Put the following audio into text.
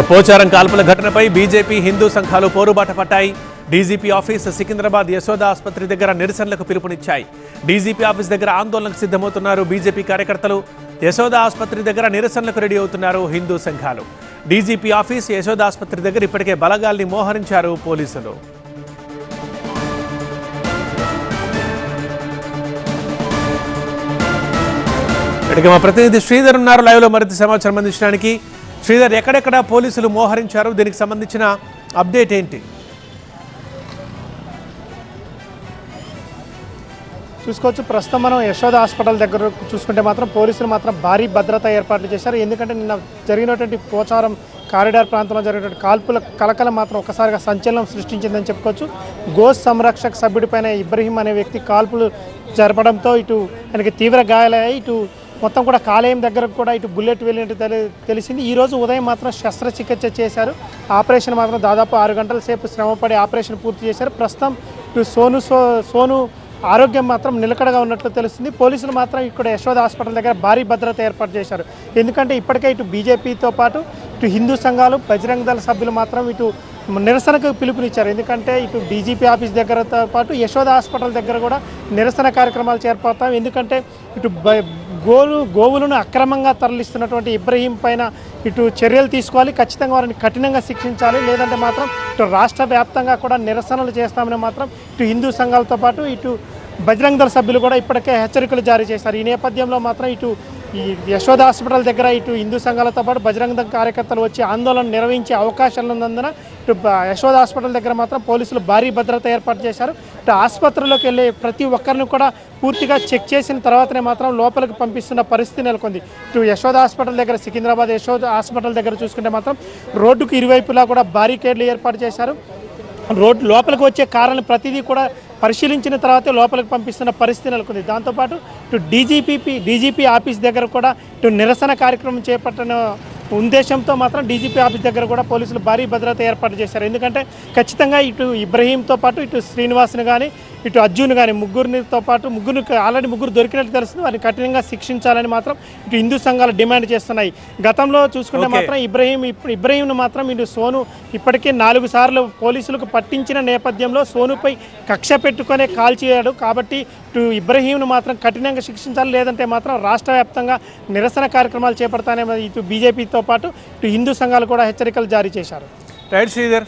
పోచారం కాల్పుల ఘటనపై బీజేపీ హిందూ సంఘాలు పోరుబాట పట్టాయి. డీజీపీ ఆఫీస్ సికింద్రాబాద్ యశోద ఆసుపత్రి దగ్గర నిరసనలకు పిలుపునిచ్చాయి. డీజీపీ ఆఫీస్ దగ్గర ఆందోళనకు సిద్ధమవుతున్నారు బీజేపీ కార్యకర్తలు. యశోద ఆసుపత్రి దగ్గర నిరసనలకు రెడీ అవుతున్నారు హిందూ సంఘాలు. డీజీపీ ఆఫీస్ యశోద ఆసుపత్రి దగ్గర ఇప్పటికే బలగాల్ని మోహరించారు పోలీసులు. ఇక్కడికి మా ప్రతినిధి శ్రీధర్ ఉన్నారు. లైవ్లో మరింత సమాచారం అందించడానికి శ్రీధర్ ఎక్కడెక్కడ పోలీసులు మోహరించారు? దీనికి సంబంధించిన అప్డేట్ ఏంటి? చూసుకోవచ్చు. ప్రస్తుతం మనం యశోద హాస్పిటల్ దగ్గర చూసుకుంటే మాత్రం పోలీసులు మాత్రం భారీ భద్రత ఏర్పాట్లు చేశారు. ఎందుకంటే నిన్న జరిగినటువంటి పోచారం కారిడార్ ప్రాంతంలో జరిగినటువంటి కాల్పుల కలకల మాత్రం ఒకసారిగా సంచలనం సృష్టించిందని చెప్పుకోవచ్చు. గోస్ సంరక్షక సభ్యుడిపైన ఇబ్రహీం అనే వ్యక్తి కాల్పులు జరపడంతో ఇటు ఆయనకి తీవ్ర గాయాలయ్యాయి. ఇటు మొత్తం కూడా కాలేయం దగ్గర కూడా ఇటు బుల్లెట్ వెళ్ళినట్టు తెలి తెలిసింది. ఈరోజు ఉదయం మాత్రం శస్త్రచికిత్స చేశారు. ఆపరేషన్ మాత్రం దాదాపు ఆరు గంటల సేపు శ్రమపడి ఆపరేషన్ పూర్తి చేశారు. ప్రస్తుతం ఇటు సోను సో సోను ఆరోగ్యం మాత్రం నిలకడగా ఉన్నట్లు తెలుస్తుంది. పోలీసులు మాత్రం ఇక్కడ యశోద హాస్పిటల్ దగ్గర భారీ భద్రత ఏర్పాటు చేశారు. ఎందుకంటే ఇప్పటికే ఇటు బీజేపీతో పాటు ఇటు హిందూ సంఘాలు బజరంగ దళ సభ్యులు మాత్రం ఇటు నిరసనకు పిలుపునిచ్చారు. ఎందుకంటే ఇటు డీజీపీ ఆఫీస్ దగ్గరతో పాటు యశోద హాస్పిటల్ దగ్గర కూడా నిరసన కార్యక్రమాలు చేపడతాం. ఎందుకంటే ఇటు బ- గోలు గోవులను అక్రమంగా తరలిస్తున్నటువంటి ఇబ్రహీం పైన ఇటు చర్యలు తీసుకోవాలి ఖచ్చితంగా వారిని కఠినంగా శిక్షించాలి లేదంటే మాత్రం ఇటు రాష్ట్ర వ్యాప్తంగా కూడా నిరసనలు చేస్తామని మాత్రం ఇటు హిందూ సంఘాలతో పాటు ఇటు బజరంగ దళ సభ్యులు కూడా ఇప్పటికే హెచ్చరికలు జారీ చేశారు. ఈ నేపథ్యంలో మాత్రం ఇటు ఈ యశోద హాస్పిటల్ దగ్గర ఇటు హిందూ సంఘాలతో పాటు బజరంగ కార్యకర్తలు వచ్చి ఆందోళన నిర్వహించే అవకాశాలు ఉన్నందున ఇటు యశోద హాస్పిటల్ దగ్గర మాత్రం పోలీసులు భారీ భద్రత ఏర్పాటు చేశారు. ఇటు ఆసుపత్రిలోకి వెళ్ళే ప్రతి ఒక్కరిని కూడా పూర్తిగా చెక్ చేసిన తర్వాతనే మాత్రం లోపలికి పంపిస్తున్న పరిస్థితి నెలకొంది. ఇటు యశోద హాస్పిటల్ దగ్గర సికింద్రాబాద్ యశోద హాస్పిటల్ దగ్గర చూసుకుంటే మాత్రం రోడ్డుకు ఇరువైపులా కూడా బారికేడ్లు ఏర్పాటు చేశారు. రోడ్డు లోపలికి వచ్చే కారణం ప్రతిదీ కూడా పరిశీలించిన తర్వాతే లోపలికి పంపిస్తున్న పరిస్థితి నెలకొంది. దాంతోపాటు ఇటు డీజీపీ డీజీపీ ఆఫీస్ దగ్గర కూడా ఇటు నిరసన కార్యక్రమం చేపట్టిన ఉద్దేశంతో మాత్రం డీజీపీ ఆఫీస్ దగ్గర కూడా పోలీసులు భారీ భద్రత ఏర్పాటు చేశారు. ఎందుకంటే ఖచ్చితంగా ఇటు ఇబ్రహీంతో పాటు ఇటు శ్రీనివాస్ని కానీ ఇటు అర్జున్ కానీ ముగ్గురితో పాటు ముగ్గురు ఆల్రెడీ ముగ్గురు దొరికినట్టు తెలుస్తుంది. వారిని కఠినంగా శిక్షించాలని మాత్రం ఇటు హిందూ సంఘాలు డిమాండ్ చేస్తున్నాయి. గతంలో చూసుకుంటే. మాత్రం ఇబ్రహీం ఇప్పుడు ఇబ్రహీంను మాత్రం ఇటు సోను ఇప్పటికే నాలుగు సార్లు పోలీసులకు పట్టించిన నేపథ్యంలో సోనుపై కక్ష పెట్టుకునే కాల్ చేయడు. కాబట్టి ఇటు ఇబ్రహీంను మాత్రం కఠినంగా శిక్షించాలి. లేదంటే మాత్రం రాష్ట్ర వ్యాప్తంగా నిరసన కార్యక్రమాలు చేపడతానే ఇటు బీజేపీతో పాటు ఇటు హిందూ సంఘాలు కూడా హెచ్చరికలు జారీ చేశారు. రైట్ శ్రీధర్.